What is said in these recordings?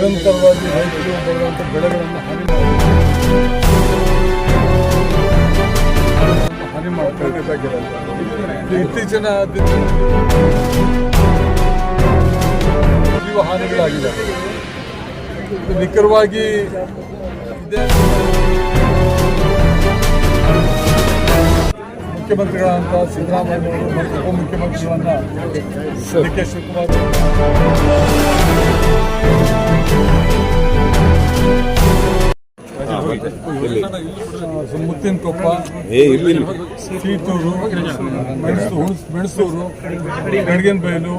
ನಿರಂತರವಾಗಿ ರೈತರು ಬರುವಂಥ ಬೆಳೆಗಳನ್ನು ಹಾನಿ ಹಾನಿ ಇದು ಇತ್ತೀಚಿನ ಜೀವ ಹಾನಿಗಳಾಗಿದೆ ನಿಖರವಾಗಿ ಇದೇ ಮುಖ್ಯಮಂತ್ರಿಗಳಂತ ಸಿದ್ದರಾಮಯ್ಯ ಅವರು ಮತ್ತು ಉಪಮುಖ್ಯಮಂತ್ರಿಗಳನ್ನ ಡಿ ಕೆ ಶಿವಕುಮಾರ್ ಆ, ಮುತ್ತಿನ ಕೊಪ್ಪ ಏ ಇಲ್ಲಿ. ಸೀತೂರು ಮೆಣಸು ಮೆಣಸೂರು ಬೈಲು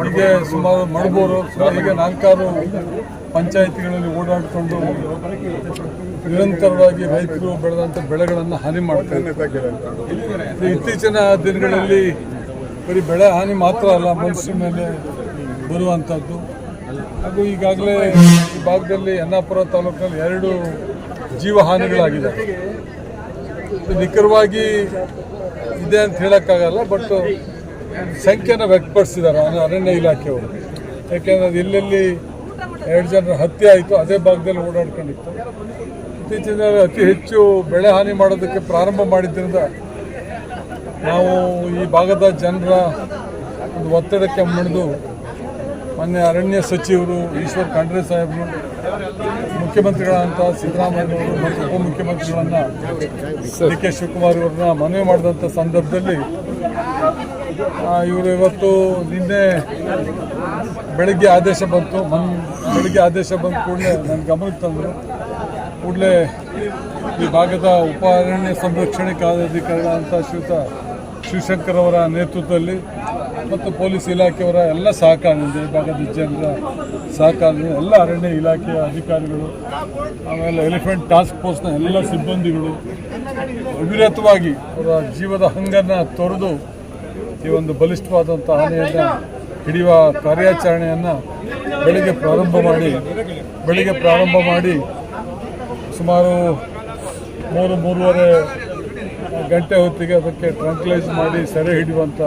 ಹೀಗೆ ಸುಮಾರು ಮಡಬೂರು ಸುಮಾರು ಹೀಗೆ ನಾಲ್ಕಾರು ಪಂಚಾಯಿತಿಗಳಲ್ಲಿ ಓಡಾಡಿಕೊಂಡು ನಿರಂತರವಾಗಿ ರೈತರು ಬೆಳೆದಂಥ ಬೆಳೆಗಳನ್ನು ಹಾನಿ ಮಾಡ್ತಾರೆ ಇತ್ತೀಚಿನ ದಿನಗಳಲ್ಲಿ ಬರೀ ಬೆಳೆ ಹಾನಿ ಮಾತ್ರ ಅಲ್ಲ ಮನುಷ್ಯ ಮೇಲೆ ಬರುವಂಥದ್ದು. ಹಾಗೂ ಈಗಾಗಲೇ ಭಾಗದಲ್ಲಿ ಯನ್ನಾಪುರ ತಾಲೂಕಿನಲ್ಲಿ ಎರಡು ಜೀವಹಾನಿಗಳಾಗಿದೆ ನಿಖರವಾಗಿ ಇದೆ ಅಂತ ಹೇಳೋಕ್ಕಾಗಲ್ಲ, ಬಟ್ ಸಂಖ್ಯೆನ ವ್ಯಕ್ತಪಡಿಸಿದ್ದಾರೆ ಅರಣ್ಯ ಇಲಾಖೆಯವರು. ಯಾಕೆಂದರೆ ಅದು ಎಲ್ಲೆಲ್ಲಿ ಎರಡು ಜನರ ಹತ್ಯೆ ಆಯಿತು ಅದೇ ಭಾಗದಲ್ಲಿ ಓಡಾಡ್ಕೊಂಡಿತ್ತು. ಇತ್ತೀಚಿನ ಅತಿ ಹೆಚ್ಚು ಬೆಳೆ ಹಾನಿ ಮಾಡೋದಕ್ಕೆ ಪ್ರಾರಂಭ ಮಾಡಿದ್ದರಿಂದ ನಾವು ಈ ಭಾಗದ ಜನರ ಒಂದು ಒತ್ತಡಕ್ಕೆ ಮಣಿದು ಮೊನ್ನೆ ಅರಣ್ಯ ಸಚಿವರು ಈಶ್ವರ್ ಖಂಡ್ರೆ ಸಾಹೇಬರು ಮುಖ್ಯಮಂತ್ರಿಗಳಂತ ಸಿದ್ದರಾಮಯ್ಯವರು ಮತ್ತು ಉಪಮುಖ್ಯಮಂತ್ರಿಗಳನ್ನ ಡಿ ಕೆ ಶಿವಕುಮಾರ್ ಅವರನ್ನ ಮನವಿ ಮಾಡಿದಂಥ ಸಂದರ್ಭದಲ್ಲಿ ಇವರು ಇವತ್ತು ನಿನ್ನೆ ಬೆಳಗ್ಗೆ ಆದೇಶ ಬಂತು. ಮನ್, ಬೆಳಗ್ಗೆ ಆದೇಶ ಬಂದ ಕೂಡಲೇ ನನ್ನ ಗಮನಕ್ಕೆ ತಂದರು. ಕೂಡಲೇ ಈ ಭಾಗದ ಉಪ ಅರಣ್ಯ ಸಂರಕ್ಷಣೆ ಕಾರ್ಯಾಧಿಕಾರಿಗಳಂತ ಶ್ರೀಯುತ ಶಿವಶಂಕರ್ ಅವರ ನೇತೃತ್ವದಲ್ಲಿ ಮತ್ತು ಪೊಲೀಸ್ ಇಲಾಖೆಯವರ ಎಲ್ಲ ಸಹಕಾರದಿಂದ ಈ ಭಾಗದ ಜನರ ಸಹಕಾರದಿಂದ ಎಲ್ಲ ಅರಣ್ಯ ಇಲಾಖೆಯ ಅಧಿಕಾರಿಗಳು, ಆಮೇಲೆ ಎಲಿಫೆಂಟ್ ಟಾಸ್ಕ್ ಫೋರ್ಸ್ನ ಎಲ್ಲ ಸಿಬ್ಬಂದಿಗಳು ಅವಿರತವಾಗಿ ಅವರ ಜೀವದ ಹಂಗನ್ನು ತೊರೆದು ಈ ಒಂದು ಬಲಿಷ್ಠವಾದಂಥ ಆನೆಯನ್ನು ಹಿಡಿಯುವ ಕಾರ್ಯಾಚರಣೆಯನ್ನು ಬೆಳಿಗ್ಗೆ ಪ್ರಾರಂಭ ಮಾಡಿ, ಬೆಳಿಗ್ಗೆ ಪ್ರಾರಂಭ ಮಾಡಿ ಸುಮಾರು ಮೂರು, ಮೂರುವರೆ ಗಂಟೆ ಹೊತ್ತಿಗೆ ಅದಕ್ಕೆ ಟ್ರಾಂಕ್ಲೈಸ್ ಮಾಡಿ ಸೆರೆ ಹಿಡಿಯುವಂಥ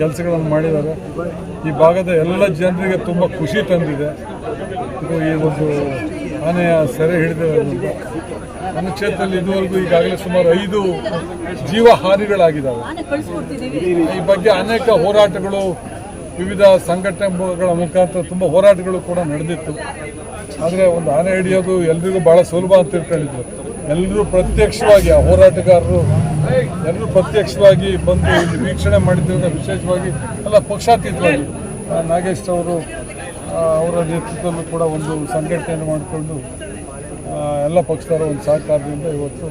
ಕೆಲಸಗಳನ್ನು ಮಾಡಿದ್ದಾರೆ. ಈ ಭಾಗದ ಎಲ್ಲ ಜನರಿಗೆ ತುಂಬ ಖುಷಿ ತಂದಿದೆ. ಇದು ಈ ಒಂದು ಆನೆಯ ಸೆರೆ ಹಿಡಿದಿರೋದ್ರಿಂದ ನನ್ನ ಕ್ಷೇತ್ರದಲ್ಲಿ ಇದುವರೆಗೂ ಈಗಾಗಲೇ ಸುಮಾರು ಐದು ಜೀವ ಹಾನಿಗಳಾಗಿದ್ದಾವೆ ಈ ಬಗ್ಗೆ ಅನೇಕ ಹೋರಾಟಗಳು, ವಿವಿಧ ಸಂಘಟನೆಗಳ ಮುಖಾಂತರ ತುಂಬ ಹೋರಾಟಗಳು ಕೂಡ ನಡೆದಿತ್ತು. ಆದರೆ ಒಂದು ಆನೆ ಹಿಡಿಯೋದು ಎಲ್ರಿಗೂ ಭಾಳ ಸುಲಭ ಅಂತ ತಿಳ್ಕೊಂಡಿದ್ರು ಎಲ್ಲರೂ ಪ್ರತ್ಯಕ್ಷವಾಗಿ, ಆ ಹೋರಾಟಗಾರರು ಎಲ್ಲರೂ ಪ್ರತ್ಯಕ್ಷವಾಗಿ ಬಂದು ಇಲ್ಲಿ ವೀಕ್ಷಣೆ ಮಾಡಿದ್ದರಿಂದ ವಿಶೇಷವಾಗಿ ಎಲ್ಲ ಪಕ್ಷಾತೀತವಾಗಿ. ನಾಗೇಶ್ ಅವರು ಅವರ ನೇತೃತ್ವದಲ್ಲೂ ಕೂಡ ಒಂದು ಸಂಘಟನೆಯನ್ನು ಮಾಡಿಕೊಂಡು ಎಲ್ಲ ಪಕ್ಷದವರ ಒಂದು ಸಹಕಾರದಿಂದ ಇವತ್ತು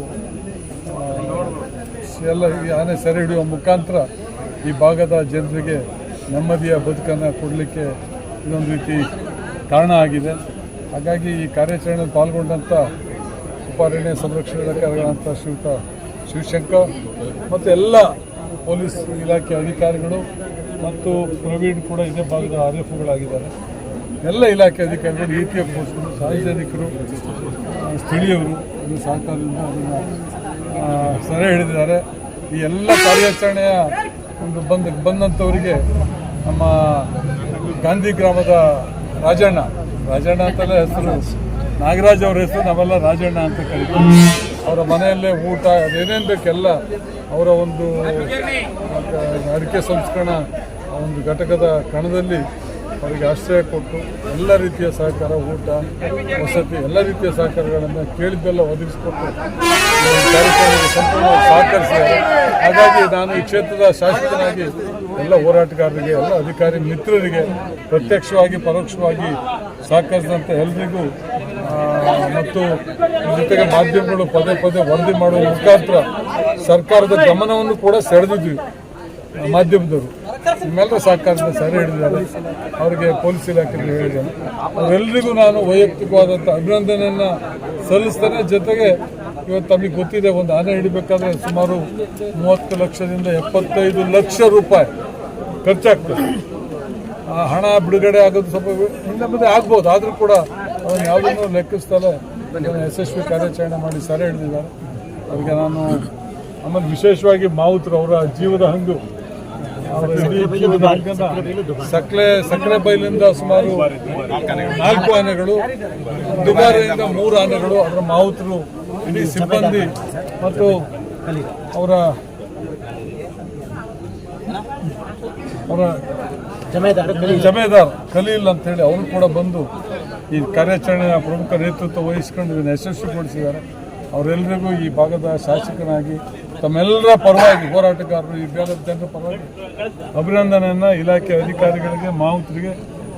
ಎಲ್ಲ ಈ ಆನೆ ಸೆರೆ ಹಿಡಿಯುವ ಮುಖಾಂತರ ಈ ಭಾಗದ ಜನರಿಗೆ ನೆಮ್ಮದಿಯ ಬದುಕನ್ನು ಕೊಡಲಿಕ್ಕೆ ಇದೊಂದು ರೀತಿ ಕಾರಣ ಆಗಿದೆ. ಹಾಗಾಗಿ ಈ ಕಾರ್ಯಾಚರಣೆಯಲ್ಲಿ ಪಾಲ್ಗೊಂಡಂಥ ಉಪಾರಣ್ಯ ಸಂರಕ್ಷಣಾ ಅಧಿಕಾರಿಗಳಂತ ಶ್ರೀಯುತ ಶಿವಶಂಕರ್ ಮತ್ತು ಎಲ್ಲ ಪೊಲೀಸ್ ಇಲಾಖೆ ಅಧಿಕಾರಿಗಳು ಮತ್ತು ಪ್ರವೀಣ್ ಕೂಡ ಇದೇ ಭಾಗದ ಆರ್ ಎಫ್ ಗಳಾಗಿದ್ದಾರೆ ಎಲ್ಲ ಇಲಾಖೆ ಅಧಿಕಾರಿಗಳು ಇ ಪಿ ಎಫ್ ಸಾರ್ವಜನಿಕರು ಸ್ಥಳೀಯರು ಇದು ಸಹಕಾರದಿಂದ ಅದನ್ನು ಸೆರೆ ಹಿಡಿದಿದ್ದಾರೆ. ಈ ಎಲ್ಲ ಕಾರ್ಯಾಚರಣೆಯ ಒಂದು ಬಂದ ಬಂದಂಥವರಿಗೆ ನಮ್ಮ ಗಾಂಧಿ ಗ್ರಾಮದ ರಾಜಣ್ಣ ರಾಜಣ್ಣ ಅಂತಲೇ ಹೆಸರು ನಾಗರಾಜ್ ಅವ್ರ ಹೆಸರು ನಾವೆಲ್ಲ ರಾಜಣ್ಣ ಅಂತ ಕರಿತೀವಿ. ಅವರ ಮನೆಯಲ್ಲೇ ಊಟ, ಅದೇನೇನು ಬೇಕೆಲ್ಲ ಅವರ ಒಂದು ಅಡಿಕೆ ಸಂಸ್ಕರಣ ಒಂದು ಘಟಕದ ಕಣದಲ್ಲಿ ಅವರಿಗೆ ಆಶ್ರಯ ಕೊಟ್ಟು ಎಲ್ಲ ರೀತಿಯ ಸಹಕಾರ, ಊಟ, ವಸತಿ, ಎಲ್ಲ ರೀತಿಯ ಸಹಕಾರಗಳನ್ನು ಕೇಳಿದ್ದೆಲ್ಲ ಒದಗಿಸಿಕೊಟ್ಟು ಕಾರ್ಯಕ್ರಮಕ್ಕೆ ಸಂಪೂರ್ಣವಾಗಿ ಸಹಕರಿಸಿದ್ದಾರೆ. ಹಾಗಾಗಿ ನಾನು ಈ ಕ್ಷೇತ್ರದ ಶಾಸಕನಾಗಿ ಎಲ್ಲ ಹೋರಾಟಗಾರರಿಗೆ, ಎಲ್ಲ ಅಧಿಕಾರಿ ಮಿತ್ರರಿಗೆ ಪ್ರತ್ಯಕ್ಷವಾಗಿ, ಪರೋಕ್ಷವಾಗಿ ಸಹಕರಿಸಿದಂಥ ಎಲ್ರಿಗೂ ಮತ್ತು ಜೊತೆಗೆ ಮಾಧ್ಯಮಗಳು ಪದೇ ಪದೇ ವರದಿ ಮಾಡುವ ಮುಖಾಂತರ ಸರ್ಕಾರದ ಗಮನವನ್ನು ಕೂಡ ಸೆಳೆದಿದ್ವಿ, ಮಾಧ್ಯಮದವರು. ನಿಮ್ಮೆಲ್ಲರ ಸಹಕಾರದಿಂದ ಸೆರೆ ಹಿಡಿದಿದ್ದಾರೆ. ಅವರಿಗೆ ಪೊಲೀಸ್ ಇಲಾಖೆ ಹೇಳಿದ್ದಾರೆ ಅವರೆಲ್ಲರಿಗೂ ನಾನು ವೈಯಕ್ತಿಕವಾದಂಥ ಅಭಿನಂದನೆಯನ್ನು ಸಲ್ಲಿಸ್ತೇನೆ. ಜೊತೆಗೆ ಇವತ್ತು ತಮಗೆ ಗೊತ್ತಿದೆ, ಒಂದು ಆನೆ ಹಿಡಿಬೇಕಾದ್ರೆ ಸುಮಾರು ಮೂವತ್ತು ಲಕ್ಷದಿಂದ ಎಪ್ಪತ್ತೈದು ಲಕ್ಷ ರೂಪಾಯಿ ಖರ್ಚಾಗ್ತದೆ. ಆ ಹಣ ಬಿಡುಗಡೆ ಆಗೋದು ಸ್ವಲ್ಪ ಹಿಂದೆ ಮುಂದೆ ಆಗ್ಬೋದು. ಆದರೂ ಕೂಡ ಅದನ್ನು ಯಾವುದನ್ನು ಲೆಕ್ಕಿಸ್ತಲೇ ಯಶಸ್ವಿ ಕಾರ್ಯಾಚರಣೆ ಮಾಡಿ ಸೆರೆ ಹಿಡಿದಿದ್ದಾರೆ. ಅದಕ್ಕೆ ನಾನು ಆಮೇಲೆ ವಿಶೇಷವಾಗಿ ಮಾವುತರು ಅವರ ಜೀವದ ಹಂಗು. ಅವರ ಇಡೀ ಸಕ್ಕರೆ ಸಕ್ಕರೆ ಬೈಲಿಂದ ಸುಮಾರು ನಾಲ್ಕು ಆನೆಗಳು ದುಬಾರಿಯಿಂದ ಮೂರು ಆನೆಗಳು ಅದರ ಮಾವುತರು ಇಡೀ ಸಿಬ್ಬಂದಿ ಮತ್ತು ಅವರ ಅವರ ಜಮೇದಾರ್ ಖಲೀಲ್ ಅಂತೇಳಿ ಅವರು ಕೂಡ ಬಂದು ಈ ಕಾರ್ಯಾಚರಣೆಯ ಪ್ರಮುಖ ನೇತೃತ್ವ ವಹಿಸ್ಕೊಂಡು ಇದನ್ನು ಯಶಸ್ವಿಗೊಳಿಸಿದ್ದಾರೆ. ಅವರೆಲ್ಲರಿಗೂ ಈ ಭಾಗದ ಶಾಸಕನಾಗಿ ತಮ್ಮೆಲ್ಲರ ಪರವಾಗಿ ಹೋರಾಟಗಾರರು, ಈ ಭಾಗದ ಜನರ ಪರವಾಗಿ ಅಭಿನಂದನೆಯನ್ನು ಇಲಾಖೆ ಅಧಿಕಾರಿಗಳಿಗೆ, ಮಾವುತರಿಗೆ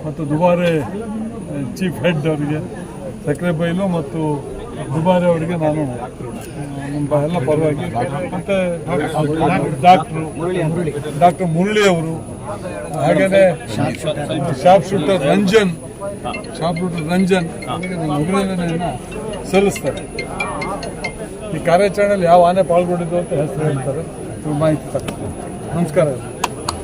ಮತ್ತು ದುಬಾರೆ ಚೀಫ್ ಹೆಡ್ ಅವರಿಗೆ, ಸಕ್ಕರೆ ಬೈಲು ಮತ್ತು ದುಬಾರೆ ಅವರಿಗೆ ನಾನು ನಮ್ಮ ಎಲ್ಲ ಪರವಾಗಿ ಮತ್ತು ಡಾಕ್ಟ್ರು, ಡಾಕ್ಟರ್ ಮುರಳಿ ಅವರು ಹಾಗೆಯೇ sharp shooter Ranjan sharp shooter Ranjan ಅಭಿನಂದನೆಯನ್ನು ಸಲ್ಲಿಸ್ತಾರೆ. ಈ ಕಾರ್ಯಾಚರಣೆಯಲ್ಲಿ ಯಾವ ಆನೆ ಪಾಲ್ಗೊಂಡಿದ್ದು ಅಂತ ಹೆಸರು ಹೇಳ್ತಾರೆ. ಮಾಹಿತಿ ತಗೊಳ್ತಾರೆ ನಮಸ್ಕಾರ.